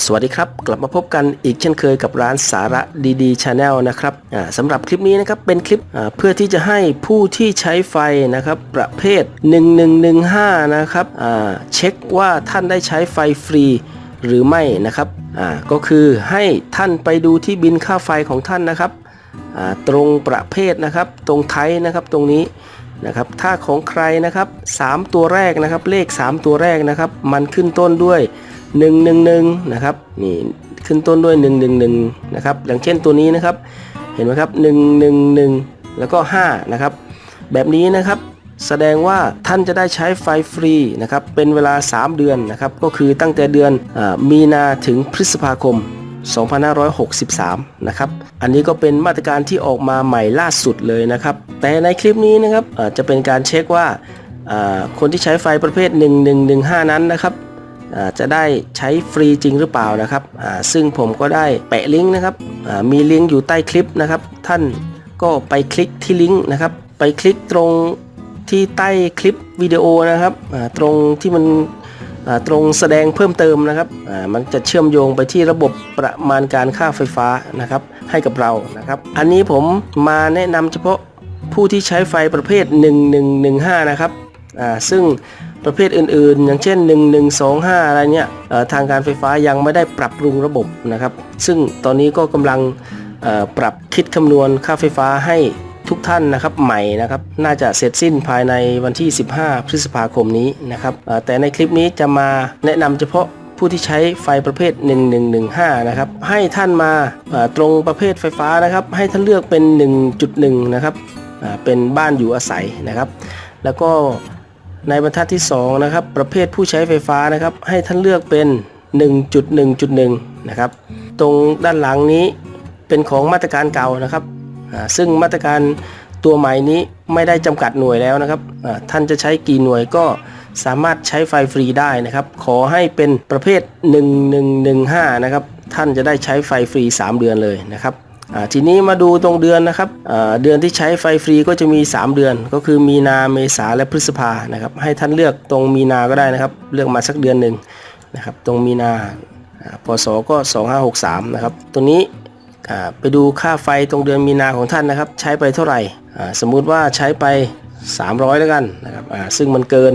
สวัสดีครับ กลับมาพบกันอีกเช่นเคยกับร้านสาระดีๆชาแนลนะครับสำหรับคลิปนี้นะครับเป็นคลิปเพื่อที่จะให้ผู้ที่ใช้ไฟนะครับประเภท 1115 นะครับเช็คว่าท่านได้ใช้ไฟฟรีหรือไม่นะครับก็คือให้ท่านไปดูที่บินค่าไฟของท่านนะครับตรงประเภทนะครับตรงไทยนะครับตรงนี้นะครับถ้าของใครนะครับ 3 ตัวแรกนะครับเลข 3 ตัวแรกนะครับ มันขึ้นต้นด้วย 111นะครับนี่ขึ้นต้นด้วย 111นะครับอย่างเช่นตัวนี้นะครับ เห็นไหมครับ 111 แล้วก็5นะครับแบบนี้นะครับแสดงว่าท่านจะได้ใช้ไฟฟรีนะครับเป็นเวลา 3 เดือนนะครับก็คือตั้งแต่เดือนอมีนาถึงพฤษภาคม 2563 นะครับอันนี้ก็เป็นมาตรการที่ออกมาใหม่ล่าสุดเลยนะครับ แต่ในคลิปนี้นะครับจะเป็นการเช็คว่าคนที่ใช้ไฟประเภท 1115 นั้นนะครับ จะได้ใช้ฟรีจริงหรือเปล่านะครับซึ่งผมก็ได้แปะลิงก์นะครับมีลิงก์อยู่ใต้คลิปนะครับ ท่านก็ไปคลิกที่ลิงก์นะครับ ไปคลิกตรงที่ใต้คลิปวิดีโอนะครับตรงที่มันตรงแสดงเพิ่มเติมนะครับ มันจะเชื่อมโยงไปที่ระบบประมาณการค่าไฟฟ้านะครับ ให้กับเรานะครับ อันนี้ผมมาแนะนำเฉพาะผู้ที่ใช้ไฟประเภท 1115 นะครับซึ่ง ประเภทอื่นๆ อย่างเช่น 1125 อะไรเนี่ยทางการไฟฟ้ายังไม่ได้ปรับปรุงระบบนะครับ ซึ่งตอนนี้ก็กำลังปรับคิดคำนวณค่าไฟฟ้าให้ทุกท่านนะครับใหม่นะครับน่าจะเสร็จสิ้นภายในวันที่ 15 พฤษภาคมนี้นะครับแต่ในคลิปนี้จะมาแนะนำเฉพาะผู้ที่ใช้ไฟประเภท 1115 นะครับ ให้ท่านมาตรงประเภทไฟฟ้านะครับ ให้ท่านเลือกเป็น 1.1 นะครับเป็นบ้านอยู่อาศัยนะครับ แล้วก็ ในบรรทัดที่ 2 นะครับ ประเภทผู้ใช้ไฟฟ้านะครับ ให้ท่านเลือกเป็น 1.1.1 นะครับ ตรงด้านหลังนี้เป็นของมาตรการเก่านะครับซึ่งมาตรการตัวใหม่นี้ไม่ได้จำกัดหน่วยแล้วนะครับท่านจะใช้กี่หน่วยก็สามารถใช้ไฟฟรีได้นะครับ ขอให้เป็นประเภท 1115 นะครับ ท่านจะได้ใช้ไฟฟรี 3 เดือนเลยนะครับ ทีนี้มาดูตรงเดือนนะครับเดือนที่ใช้ไฟฟรีก็จะมี 3 เดือน ก็คือมีนาเมษาและพฤษภานะครับให้ท่านเลือกตรงมีนาก็ได้นะครับ เลือกมาสักเดือนหนึ่งนะครับตรงมีนาอ่าพศก็ 2563นะครับตัวนี้ไปดูค่าไฟตรงเดือนมีนาของท่านนะครับ ใช้ไปเท่าไหร่สมมุติว่าใช้ไป 300 แล้วกันนะครับซึ่งมันเกิน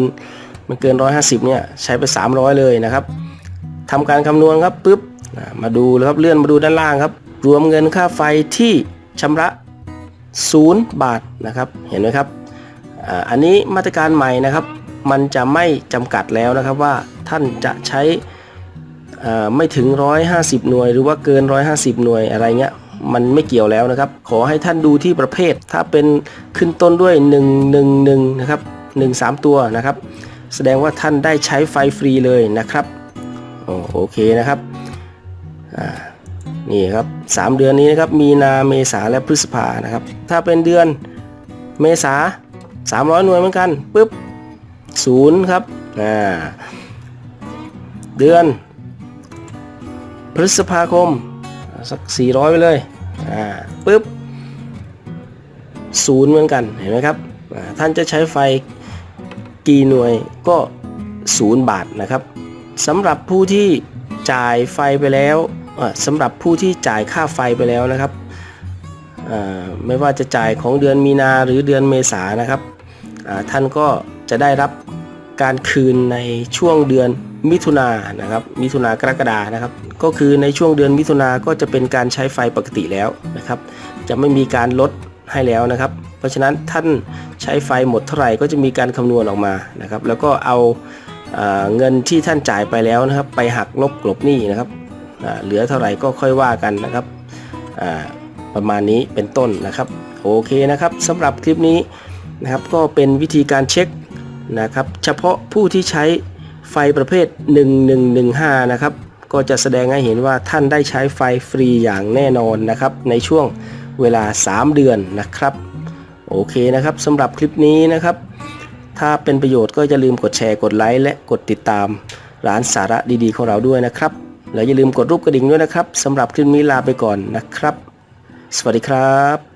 มันเกิน 150เนี่ยใช้ไป 300 เลยนะครับทำการคำนวณครับปุ๊บมาดูแล้วครับเลื่อนมาดูด้านล่างครับ รวมเงินค่าไฟที่ชำระ 0 บาทนะครับเห็นไหมครับอันนี้มาตรการใหม่นะครับ มันจะไม่จำกัดแล้วนะครับว่าท่านจะใช้ไม่ถึง 150 หน่วย หรือว่าเกิน 150 หน่วยอะไรเงี้ยมันไม่เกี่ยวแล้วนะครับ ขอให้ท่านดูที่ประเภท ถ้าเป็นขึ้นต้นด้วย 111 นะครับ 1 3 ตัวนะครับ แสดงว่าท่านได้ใช้ไฟฟรีเลยนะครับ โอโอเคนะครับอ่า นี่ครับ3เดือนนี้นะครับมีนาเมษาและพฤษภานะครับ ถ้าเป็นเดือนเมษา300 หน่วยเหมือนกันปุ๊บศูนย์ครับอ่าเดือน พฤษภาคมสัก 400 ไปเลยอ่าปึ๊บศูนย์เหมือนกันเห็นไหมครับท่านจะใช้ไฟกี่หน่วยก็ศูนย์บาทนะครับสำหรับผู้ที่จ่ายไฟไปแล้ว สำหรับผู้ที่จ่ายค่าไฟไปแล้วนะครับไม่ว่าจะจ่ายของเดือนมีนาหรือเดือนเมษานะครับท่านก็จะได้รับการคืนในช่วงเดือนมิถุนายนะครับ มิถุนากรกฎานะครับ ก็คือในช่วงเดือนมิถุนาก็จะเป็นการใช้ไฟปกติแล้วนะครับ จะไม่มีการลดให้แล้วนะครับ เพราะฉะนั้นท่านใช้ไฟหมดเท่าไหร่ก็จะมีการคำนวณออกมานะครับ แล้วก็เอาเอ่อเงินที่ท่านจ่ายไปแล้วนะครับ ไปหักลบกลบหนี้นะครับ เหลือเท่าไหร่ก็ค่อยว่ากันนะครับประมาณนี้เป็นต้นนะครับโอเคนะครับสำหรับคลิปนี้นะครับก็เป็นวิธีการเช็คนะครับเฉพาะผู้ที่ใช้ไฟประเภท 1115 นะครับก็จะแสดงให้เห็นว่าท่านได้ใช้ไฟฟรีอย่างแน่นอนนะครับในช่วงเวลา 3 เดือนนะครับโอเคนะครับสำหรับคลิปนี้นะครับ ถ้าเป็นประโยชน์ก็อย่าลืมกดแชร์กดไลค์และกดติดตามร้านสาระดีๆของเราด้วยนะครับ แล้วอย่าลืมกดรูปกระดิ่งด้วยนะครับสำหรับคลิปนี้ลาไปก่อนนะครับ สวัสดีครับ